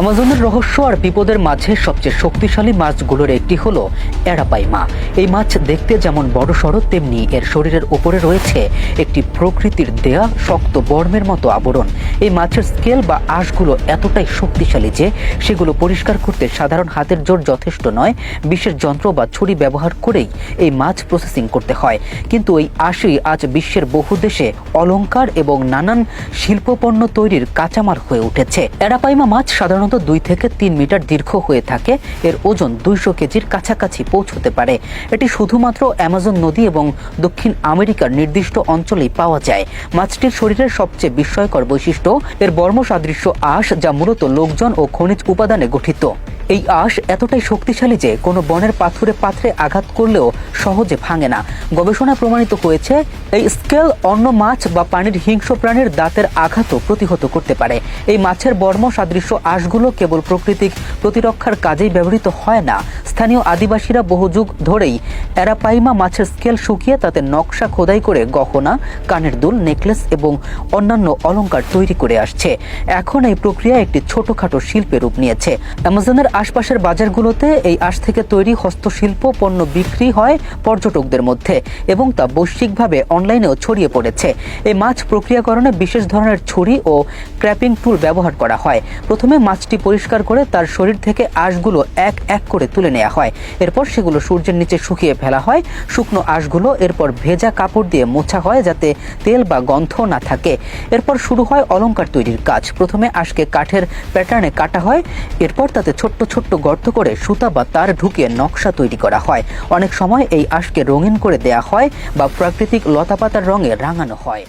আমাজনের রহস্য আর বিপদের মাঝে সবচেয়ে শক্তিশালী মাছগুলোর একটি হলো এরাপাইমা এই মাছ দেখতে যেমন বড় সড়ো তেমনি এর শরীরের উপরে রয়েছে একটি প্রকৃতির দেয়া, শক্ত বর্মের মতো আবরণ। এই মাছের স্কেল বা আঁশগুলো এতটাই শক্তিশালী যে সেগুলো পরিষ্কার করতে সাধারণ হাতের জোর যথেষ্ট নয়। বিশেষ যন্ত্র বা ছুরি ব্যবহার করেই এই মাছ প্রসেসিং করতে হয়। কিন্তু এই আশই আজ বিশ্বের বহু দেশে অলংকার এবং নানান শিল্পপণ্য তৈরির কাঁচামাল হয়ে উঠেছে। এরাপাইমা মাছ সাধারণত দুই থেকে তিন মিটার দীর্ঘ হয়ে থাকে। এর ওজন দুইশো কেজির কাছাকাছি পৌঁছতে পারে। এটি শুধুমাত্র অ্যামাজন নদী এবং দক্ষিণ আমেরিকার নির্দিষ্ট অঞ্চলেই পাওয়া যায়। মাছটির শরীরের সবচেয়ে বিস্ময়কর বৈশিষ্ট্য এর বর্ম সাদৃশ্য আঁশ যা মূলত লোকজন ও খনিজ উপাদানে গঠিত। এই আঁশ এতটাই শক্তিশালী যে কোনো বনের পাথুরে পাথরে আঘাত করলেও সহজে ভাঙে না। গবেষণা প্রমাণিত হয়েছে, এই স্কেল অন্য মাছ বা পানির হিংস্র প্রাণীর দাঁতের আঘাতও প্রতিহত করতে পারে। এই মাছের বর্ম সাদৃশ্য আঁশগুলো কেবল প্রকৃতিক প্রতিরক্ষার কাজেই ব্যবহৃত হয় না। স্থানীয় আদিবাসীরা বহু যুগ ধরেই অ্যারাপাইমা মাছের স্কেল শুকিয়ে তাতে নকশা খোদাই করে গহনা, কানের দুল, নেকলেস এবং অন্যান্য অলঙ্কার তৈরি করে আসছে। এখন এই প্রক্রিয়া একটি ছোটখাটো শিল্পে রূপ নিয়েছে। অ্যামাজনের আশপাশের বাজারগুলোতে এই আঁশ থেকে তৈরি হস্তশিল্প পণ্য বিক্রি হয় পর্যটকদের মধ্যে এবং তা বৈশ্বিকভাবে অনলাইনেও ছড়িয়ে পড়েছে। এই মাছ প্রক্রিয়াকরণে বিশেষ ধরনের ছুরি ও ক্র্যাপিং টুল ব্যবহার করা হয়। প্রথমে মাছটি পরিষ্কার করে তার শরীর থেকে আঁশগুলো এক এক করে তুলে নেওয়া হয়। এরপর সেগুলো সূর্যের নিচে শুকিয়ে ফেলা হয়। শুকনো আঁশগুলো এরপর ভেজা কাপড় দিয়ে মোছা হয় যাতে তেল বা গন্ধ না থাকে। এরপর শুরু হয় অলংকার তৈরির কাজ। প্রথমে আঁশকে কাঠের প্যাটার্নে কাটা হয়। এরপর তাতে ছোট্ট ছোট্ট গর্ত করে সুতা বা তার ঢুকিয়ে নকশা তৈরি করা হয়। অনেক সময় এই আঁশকে রঙিন করে দেয়া হয় বা প্রাকৃতিক লতাপাতার রঙে রাঙানো হয়।